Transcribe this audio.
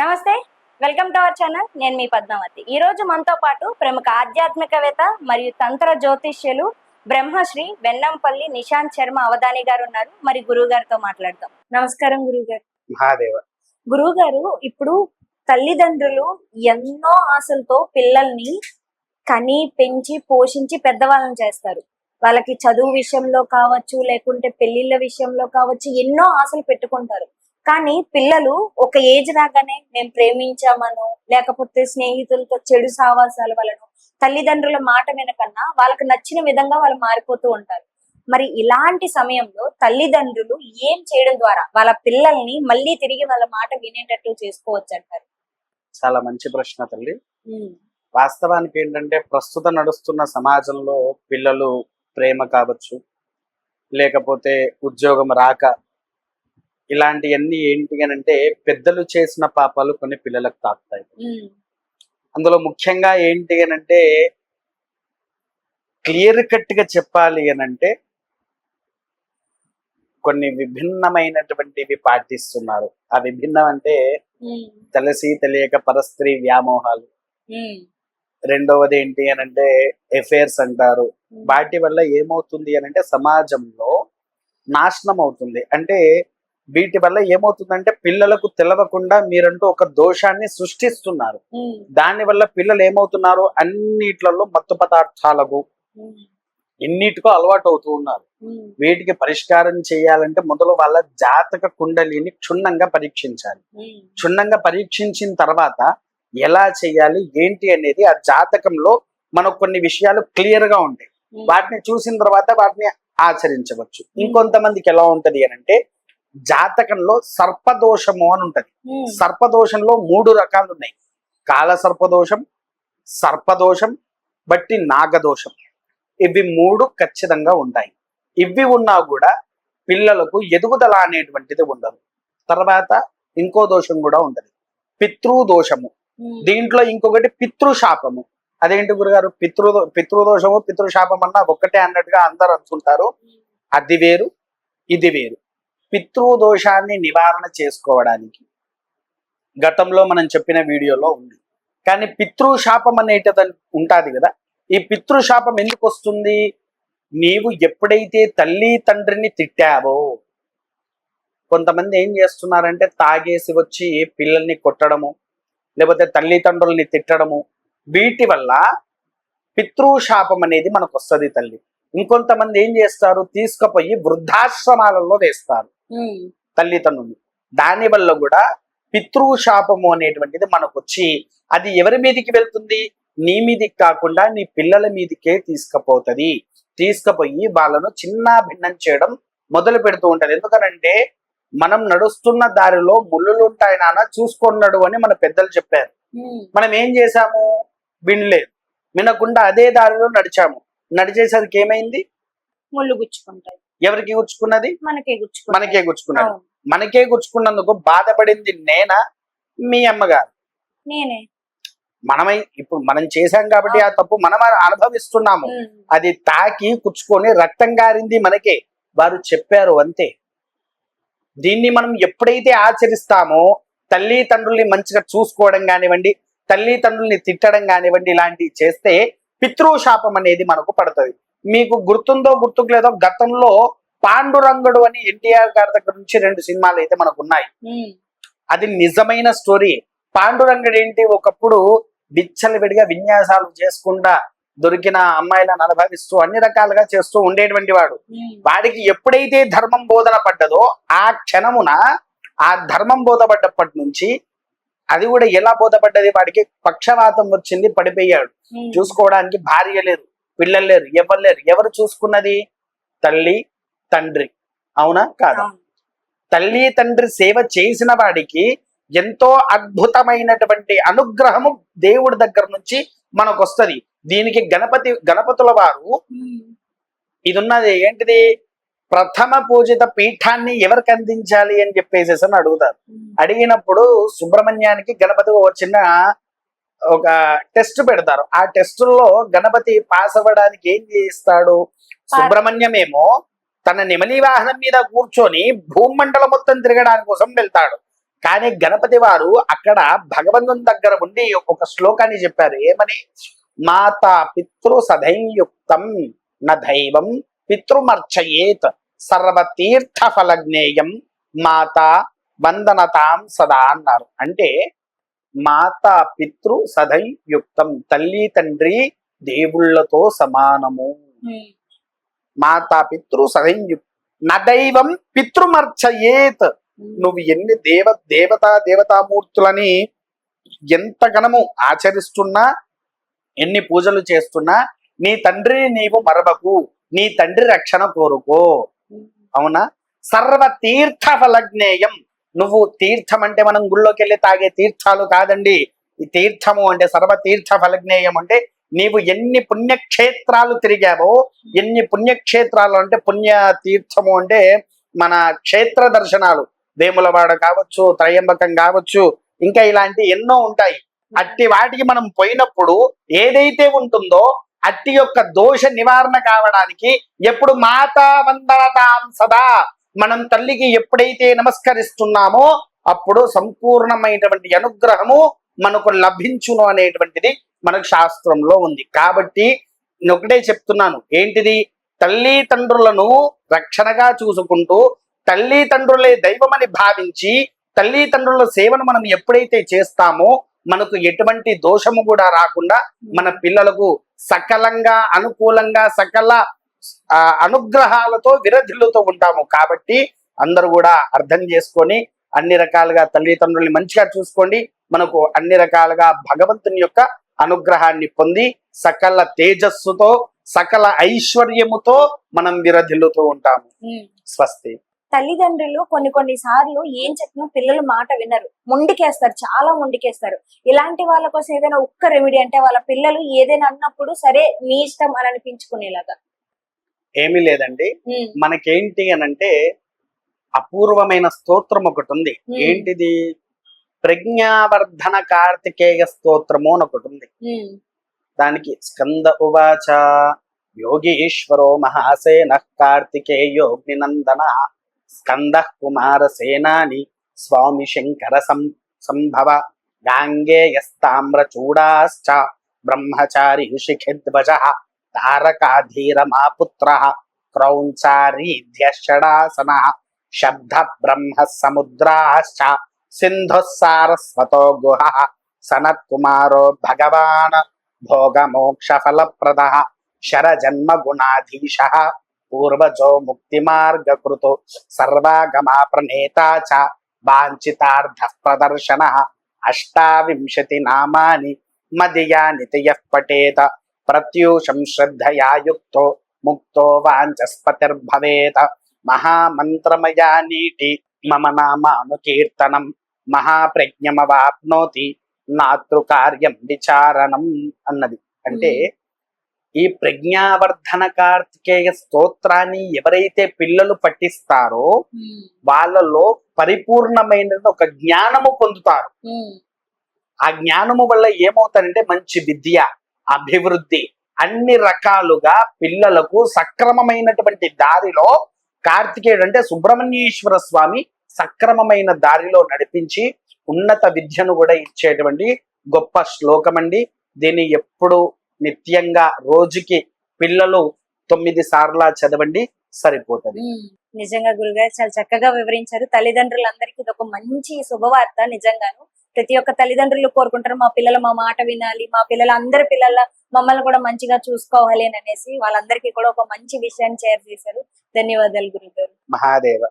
నమస్తే welcome to our channel. నేను మీ పద్మావతి. ఈ రోజు మనతో పాటు ప్రముఖ ఆధ్యాత్మికవేత్త మరియు తంత్ర జ్యోతిష్యులు బ్రహ్మశ్రీ వెన్నంపల్లి నిశాంత్ శర్మ అవధాని గారు ఉన్నారు. మరి గురువు గారితో మాట్లాడదాం. నమస్కారం గురువు గారు మహాదేవ. గురువు గారు ఇప్పుడు తల్లిదండ్రులు ఎన్నో ఆశలతో పిల్లల్ని కని పెంచి పోషించి పెద్దవాళ్ళని చేస్తారు. వాళ్ళకి చదువు విషయంలో కావచ్చు లేకుంటే పెళ్ళిళ్ళ విషయంలో కావచ్చు ఎన్నో ఆశలు పెట్టుకుంటారు. కానీ పిల్లలు ఒక ఏజ్ రాగానే మేము ప్రేమించామను లేకపోతే స్నేహితులతో చెడు సావాసాల వలన తల్లిదండ్రుల మాట వినకన్నా వాళ్ళకి నచ్చిన విధంగా వాళ్ళు మారిపోతూ ఉంటారు. మరి ఇలాంటి సమయంలో తల్లిదండ్రులు ఏం చేయడం ద్వారా వాళ్ళ పిల్లల్ని మళ్ళీ తిరిగి వాళ్ళ మాట వినేటట్టు చేసుకోవచ్చు అంటారు చాలా మంచి ప్రశ్న తల్లి. వాస్తవానికి ఏంటంటే ప్రస్తుతం నడుస్తున్న సమాజంలో పిల్లలు ప్రేమ కావచ్చు లేకపోతే ఉద్యోగం రాక ఇలాంటివన్నీ ఏంటి అని అంటే పెద్దలు చేసిన పాపాలు కొన్ని పిల్లలకు తాకుతాయి. అందులో ముఖ్యంగా ఏంటి అని అంటే క్లియర్ కట్గా చెప్పాలి అని అంటే కొన్ని విభిన్నమైనటువంటివి పాటిస్తున్నారు. ఆ విభిన్నం అంటే తెలిసి తెలియక పరస్త్రీ వ్యామోహాలు. రెండవది ఏంటి అని అంటే ఎఫైర్స్ అంటారు. వాటి వల్ల ఏమవుతుంది అని అంటే సమాజంలో నాశనం అవుతుంది. అంటే వీటి వల్ల ఏమవుతుందంటే పిల్లలకు తెలవకుండా మీరంటూ ఒక దోషాన్ని సృష్టిస్తున్నారు. దాని వల్ల పిల్లలు ఏమవుతున్నారు? అన్నిట్లలో మత్తు పదార్థాలకు ఎన్నిటికో అలవాటు అవుతూ ఉన్నారు వీటికి పరిష్కారం చేయాలంటే మొదలు వాళ్ళ జాతక కుండలిని క్షుణ్ణంగా పరీక్షించాలి. క్షుణ్ణంగా పరీక్షించిన తర్వాత ఎలా చేయాలి? ఏంటి అనేది ఆ జాతకంలో మనకు కొన్ని విషయాలు క్లియర్గా ఉంటాయి వాటిని చూసిన తర్వాత వాటిని ఆచరించవచ్చు. ఇంకొంతమందికి ఎలా ఉంటది అని అంటే జాతకంలో సర్పదోషము అని ఉంటది. సర్పదోషంలో మూడు రకాలు ఉన్నాయి కాల సర్పదోషం సర్పదోషం బట్టి నాగదోషం. ఇవి మూడు ఖచ్చితంగా ఉంటాయి. ఇవి ఉన్నా కూడా పిల్లలకు ఎదుగుదల అనేటువంటిది ఉండదు. తర్వాత ఇంకో దోషం కూడా ఉంటది. పితృదోషము. దీంట్లో ఇంకొకటి పితృశాపము. అదేంటి గురుగారు? పితృ పితృదోషము పితృశాపం అన్నా ఒక్కటే అన్నట్టుగా అందరు అనుకుంటారు. అది వేరు ఇది వేరు. పితృదోషాన్ని నివారణ చేసుకోవడానికి గతంలో మనం చెప్పిన వీడియోలో ఉంది. కానీ పితృశాపం అనేటది ఉంటుంది కదా? ఈ పితృశాపం ఎందుకు వస్తుంది? నీవు ఎప్పుడైతే తల్లి తండ్రిని తిట్టావో కొంతమంది ఏం చేస్తున్నారంటే తాగేసి వచ్చి పిల్లల్ని కొట్టడము లేకపోతే తల్లిదండ్రుల్ని తిట్టడము వీటి వల్ల పితృశాపం అనేది మనకు వస్తుంది తల్లి. ఇంకొంతమంది ఏం చేస్తారు? తీసుకుపోయి వృద్ధాశ్రమాలలో వేస్తారు. తల్లిదండ్రులు. దాని వల్ల కూడా పితృశాపము అనేటువంటిది మనకు వచ్చి అది ఎవరి మీదికి వెళ్తుంది? నీ మీదికి కాకుండా నీ పిల్లల మీదికే తీసుకుపోతుంది. తీసుకుపోయి వాళ్ళను చిన్న భిన్నం చేయడం మొదలు పెడుతూ ఉంటది. ఎందుకనంటే మనం నడుస్తున్న దారిలో ముళ్ళులు ఉంటాయి నాన్న చూసుకున్నాడు అని మన పెద్దలు చెప్పారు. మనం ఏం చేశాము? వినలేదు. వినకుండా అదే దారిలో నడిచాము. నడిచేసరికి ఏమైంది? ముళ్ళు గుచ్చుకుంటాయి. ఎవరికి గుచ్చుకున్నది? మనకే మనకే గుచ్చుకున్నది. అవును. మనకే గుచ్చుకున్నందుకు బాధపడింది నేనా? మీ అమ్మగారు? నేనే. మనమై ఇప్పుడు మనం చేశాం కాబట్టి ఆ తప్పు మనం అనుభవిస్తున్నాము. అది తాకి కుచ్చుకొని రక్తం గారింది మనకే. వారు చెప్పారు అంతే. దీన్ని మనం ఎప్పుడైతే ఆచరిస్తామో తల్లి తండ్రుల్ని మంచిగా చూసుకోవడం కానివ్వండి తల్లి తండ్రుల్ని తిట్టడం కానివ్వండి ఇలాంటివి చేస్తే పితృశాపం అనేది మనకు పడుతుంది. మీకు గుర్తుందో గుర్తుకు లేదో గతంలో పాండురంగుడు అని ఎన్టీఆర్ గారి దగ్గర నుంచి రెండు సినిమాలు అయితే మనకు ఉన్నాయి. అది నిజమైన స్టోరీ. పాండురంగడు ఏంటి? ఒకప్పుడు విచ్చలవిడిగా విన్యాసాలు చేసుకుంటా దొరికిన అమ్మాయిలను అనుభవిస్తూ అన్ని రకాలుగా చేస్తూ ఉండేటువంటి వాడు. వాడికి ఎప్పుడైతే ధర్మం బోధన పడ్డదో ఆ క్షణమున ఆ ధర్మం బోధపడ్డప్పటి నుంచి అది కూడా ఎలా బోధపడ్డది? వాడికి పక్షవాతం వచ్చింది పడిపోయాడు. చూసుకోవడానికి భార్య లేరు పిల్లలు లేరు ఎవరు లేరు. ఎవరు చూసుకున్నది? తల్లి తండ్రి. అవునా? కాదా. తల్లి తండ్రి సేవ చేసిన వాడికి ఎంతో అద్భుతమైనటువంటి అనుగ్రహము దేవుడి దగ్గర నుంచి మనకు వస్తది దీనికి గణపతి గణపతుల వారు. ఇది ఉన్నది ఏంటిది? ప్రథమ పూజిత పీఠాన్ని ఎవరికి అందించాలి అని చెప్పేసి అని అడుగుతారు. అడిగినప్పుడు సుబ్రహ్మణ్యానికి గణపతి ఒక చిన్న ఒక టెస్ట్ పెడతారు. ఆ టెస్టుల్లో గణపతి పాస్ అవ్వడానికి ఏం చేస్తాడు సుబ్రహ్మణ్యమేమో తన నెమలి వాహనం మీద కూర్చొని భూమండలం మొత్తం తిరగడానికి కోసం వెళ్తాడు. కానీ గణపతి వారు అక్కడ భగవంతుని దగ్గర ఉండి ఒక శ్లోకాన్ని చెప్పారు. ఏమని? మాత పితృ సదైయుక్తం న దైవం పితృమర్చయేత్ సర్వతీర్థ ఫలజ్ఞేయం మాత వందనతాం సదా అన్నారు. అంటే మాత పితృ సదైయుక్తం తల్లి తండ్రి దేవుళ్ళతో సమానము. మాతా పితృ సదైయుక్ నదైవం పితృమర్చయేత్. నువ్వు ఎన్ని దేవ దేవతా దేవతామూర్తులని ఎంత గణము ఆచరిస్తున్నా ఎన్ని పూజలు చేస్తున్నా నీ తండ్రి నీవు మరవకు నీ తండ్రి రక్షణ కోరుకో. అవునా? సర్వ తీర్థ ఫలజ్ఞేయం. నువ్వు తీర్థం అంటే మనం గుళ్ళోకి వెళ్ళి తాగే తీర్థాలు కాదండి. ఈ తీర్థము అంటే సర్వ తీర్థ ఫలజ్ఞేయం అంటే నీవు ఎన్ని పుణ్యక్షేత్రాలు తిరిగావో ఎన్ని పుణ్యక్షేత్రాలు అంటే పుణ్య తీర్థము అంటే మన క్షేత్ర దర్శనాలు. వేములవాడ కావచ్చు త్రయంబకం కావచ్చు ఇంకా ఇలాంటి ఎన్నో ఉంటాయి. అట్టి వాటికి మనం పోయినప్పుడు ఏదైతే ఉంటుందో అట్టి యొక్క దోష నివారణ కావడానికి ఎప్పుడు మాతా వందనతాం సదా మనం తల్లికి ఎప్పుడైతే నమస్కరిస్తున్నామో అప్పుడు సంపూర్ణమైనటువంటి అనుగ్రహము మనకు లభించును అనేటువంటిది మనకు శాస్త్రంలో ఉంది. కాబట్టి నేను ఒకటే చెప్తున్నాను. ఏంటిది? తల్లిదండ్రులను రక్షణగా చూసుకుంటూ తల్లిదండ్రులే దైవమని భావించి తల్లిదండ్రుల సేవను మనం ఎప్పుడైతే చేస్తామో మనకు ఎటువంటి దోషము కూడా రాకుండా మన పిల్లలకు సకలంగా అనుకూలంగా సకల ఆ, అనుగ్రహాలతో విరధిల్లుతూ ఉంటాము. కాబట్టి అందరూ కూడా అర్థం చేసుకొని అన్ని రకాలుగా తల్లిదండ్రుల్ని మంచిగా చూసుకోండి. మనకు అన్ని రకాలుగా భగవంతుని యొక్క అనుగ్రహాన్ని పొంది సకల తేజస్సుతో సకల ఐశ్వర్యముతో మనం విరధిల్లుతూ ఉంటాము. స్వస్తి. తల్లిదండ్రులు కొన్ని కొన్ని సార్లు ఏం చెప్పినా పిల్లలు మాట వినరు. ముండికేస్తారు. చాలా ముండికేస్తారు. ఇలాంటి వాళ్ళ కోసం ఏదైనా ఒక్క రెమెడీ అంటే వాళ్ళ పిల్లలు ఏదైనా అన్నప్పుడు సరే మీ ఇష్టం అని అనిపించుకునేలాగా. ఏమీ లేదండి. మనకేంటి అని అంటే అపూర్వమైన స్తోత్రం ఒకటి ఉంది. ఏంటిది? ప్రజ్ఞావర్ధన కార్తికేయ స్తోత్రము అని ఒకటి ఉంది దానికి స్కంద ఉవాచ యోగీశ్వరో మహాసేన కార్తికేయోగ్నినందన స్కంద కుమార సేనాని స్వామి శంకర సం సంభవ గాంగేయస్తామ్ర చూడాశ్చ బ్రహ్మచారి శిఖిధ్వజ ధారకాధీరమాపుత్ర క్రౌంచారీధ్యషడాసన శబ్ద బ్రహ్మ సముద్రాశ్చ సింధు సారస్వతో గుహ సనత్కుమారో భగవాన్ భోగమోక్ష ఫలప్రద శరజన్మ గుణాధీశ పూర్వజో ముక్తిమార్గకృతు సర్వాగమా ప్రణేత చ వాంఛితార్థ ప్రదర్శన అష్టావింశతి నామాని మదియా నితయ పఠేత ప్రత్యూషం శ్రద్ధయా యుక్తో ముక్తో వాంచస్పతిర్భవేత మహామంత్రమయా నీటి మమ నామానుకీర్తనం మహాప్రజ్ఞమవాప్నోతి నాతృకార్యం విచారణం అన్నది. అంటే ఈ ప్రజ్ఞావర్ధన కార్తికేయ స్తోత్రాన్ని ఎవరైతే పిల్లలు పఠిస్తారో ఉమ్, వాళ్ళలో పరిపూర్ణమైన ఒక జ్ఞానము పొందుతారు. ఆ జ్ఞానము వల్ల ఏమవుతారంటే మంచి విద్య అభివృద్ధి అన్ని రకాలుగా పిల్లలకు సక్రమమైనటువంటి దారిలో కార్తికేయుడు అంటే సుబ్రహ్మణ్యేశ్వర స్వామి సక్రమమైన దారిలో నడిపించి ఉన్నత విద్యను కూడా ఇచ్చేటువంటి గొప్ప శ్లోకం అండి. దీన్ని ఎప్పుడు నిత్యంగా రోజుకి పిల్లలు తొమ్మిది సార్లా చదవండి సరిపోతుంది. నిజంగా గురుగారు చాలా చక్కగా వివరించారు. తల్లిదండ్రులందరికీ ఇది ఒక మంచి శుభవార్త నిజంగాను. ప్రతి ఒక్క తల్లిదండ్రులు కోరుకుంటారు మా పిల్లలు మా మాట వినాలి మా పిల్లలు అందరి పిల్లల మమ్మల్ని కూడా మంచిగా చూసుకోవాలి అని అనేసి వాళ్ళందరికీ కూడా ఒక మంచి విషయాన్ని షేర్ చేశారు. ధన్యవాదాలు గురుగారు. మహాదేవ.